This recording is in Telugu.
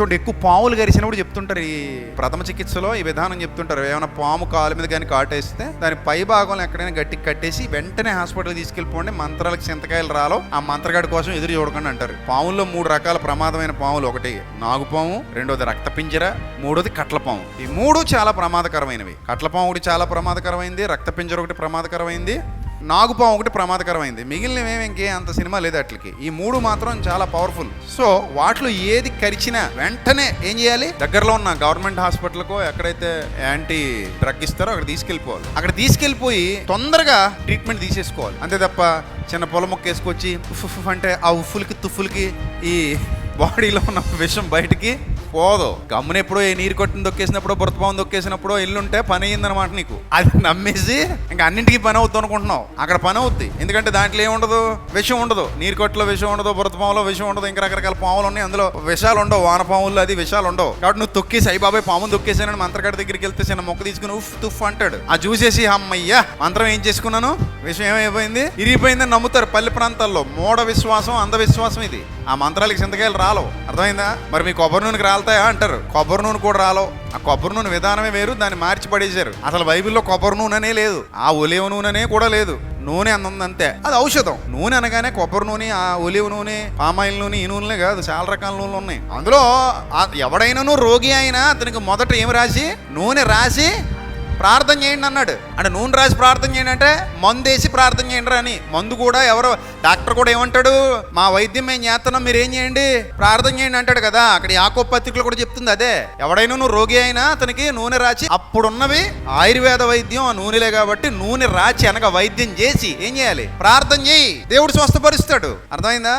చూడండి ఎక్కువ పాములు గరిచినప్పుడు చెప్తుంటారు ఈ ప్రథమ చికిత్సలో ఈ విధానం చెప్తుంటారు. ఏమైనా పాము కాలు మీద కానీ కాటేస్తే దాని పై భాగంలో ఎక్కడైనా గట్టికి కట్టేసి వెంటనే హాస్పిటల్ తీసుకెళ్ళిపోండి. మంత్రాలకు చింతకాయలు రాలో ఆ మంత్రగాడి కోసం ఎదురు చూడకండి అంటారు. పాముల్లో మూడు రకాల ప్రమాదమైన పాములు ఒకటి నాగుపాము రెండోది రక్తపింజర మూడోది కట్లపాము. ఈ మూడు చాలా ప్రమాదకరమైనవి. కట్లపాము ఒకటి చాలా ప్రమాదకరమైంది రక్తపింజర ఒకటి ప్రమాదకరమైంది. నాగుపాము ఒకటి ప్రమాదకరమైంది. మిగిలినవేమి ఇంకే అంత సినిమా లేదు అట్లకి. ఈ మూడు మాత్రం చాలా పవర్ఫుల్. సో వాటిలో ఏది కరిచినా వెంటనే ఏం చేయాలి? దగ్గరలో ఉన్న గవర్నమెంట్ హాస్పిటల్కో ఎక్కడైతే యాంటీ డ్రగ్ ఇస్తారో అక్కడ తీసుకెళ్ళిపోవాలి. అక్కడ తీసుకెళ్ళిపోయి తొందరగా ట్రీట్మెంట్ తీసేసుకోవాలి. అంతే తప్ప చిన్న పొల మొక్క వేసుకొచ్చి ఉఫ్ అంటే ఆ ఉఫ్ఫులకి తుఫ్ఫులకి ఈ బాడీలో ఉన్న విషం బయటికి పోదు. గమ్మున ఎప్పుడో ఏ నీరు కొట్టిన దొక్కేసినప్పుడు బురతపావం దొక్కేసినప్పుడు ఇల్లుంటే పని అయిందనమాట నీకు. అది నమ్మేసి ఇంకా అన్నింటికి పని అవుతుంది అనుకుంటున్నావు. అక్కడ పని అవుద్ది. ఎందుకంటే దాంట్లో ఏముండదు విషం ఉండదు. నీరు కొట్టులో విషం ఉండదు బురతపాములో విషం ఉండదు ఇంకా రకరకాల పాములు ఉన్నాయి. అందులో విషాలు ఉండవు. వానపాముల్లో అది విషాలు ఉండవు. కాబట్టి నువ్వు తొక్కేసి అయ్యి బాబాయ్ పామును తొక్కేసానని మంత్రగాడి దగ్గరికి వెళ్తే చిన్న మొక్క తీసుకుని ఉఫ్ తుఫ్ అంటాడు. ఆ చూసేసి అమ్మయ్యా మంత్రం ఏం చేసుకున్నాను? విషయం ఏమైపోయింది? ఇరిగిపోయిందని నమ్ముతారు పల్లె ప్రాంతాల్లో. మూఢ విశ్వాసం అంధవిశ్వాసం ఇది. ఆ మంత్రాలకి చింతకాయలు రాలవు. అర్థమైందా? మరి మీ కొబ్బరి నూనెకి రాలతాయా అంటారు. కొబ్బరి నూనె కూడా రాలవు. ఆ కొబ్బరి నూనె విధానమే వేరు దాన్ని మార్చి పడేశారు. అసలు బైబిల్లో కొబ్బరి నూనెనే లేదు. ఆ ఒలివ నూనెనే కూడా లేదు. నూనె అంత అంతే అది ఔషధం. నూనె అనగానే కొబ్బరి నూనె ఆ ఒలివ నూనె పామాయిల్ నూనె ఈ నూనెలే కాదు చాలా రకాల నూనెలు ఉన్నాయి. అందులో ఎవడైనాను రోగి అయినా అతనికి మొదట ఏమి రాసి? నూనె రాసి ప్రార్థన చేయండి అన్నాడు. అంటే నూనె రాసి ప్రార్థన చేయండి అంటే మందు వేసి ప్రార్థన చేయండి అని. మందు కూడా ఎవరో డాక్టర్ కూడా ఏమంటాడు మా వైద్యం మేము చేస్తున్నాం మీరు ఏం చేయండి? ప్రార్థన చేయండి అంటాడు కదా. అక్కడ యాకో పత్రికలు కూడా చెప్తుంది అదే. ఎవడైనా నువ్వు రోగి అయినా అతనికి నూనె రాచి అప్పుడున్నవి ఆయుర్వేద వైద్యం ఆ నూనెలే కాబట్టి నూనె రాచి అనగా వైద్యం చేసి ఏం చేయాలి? ప్రార్థన చేయి. దేవుడు స్వస్థపరుస్తాడు. అర్థమైందా?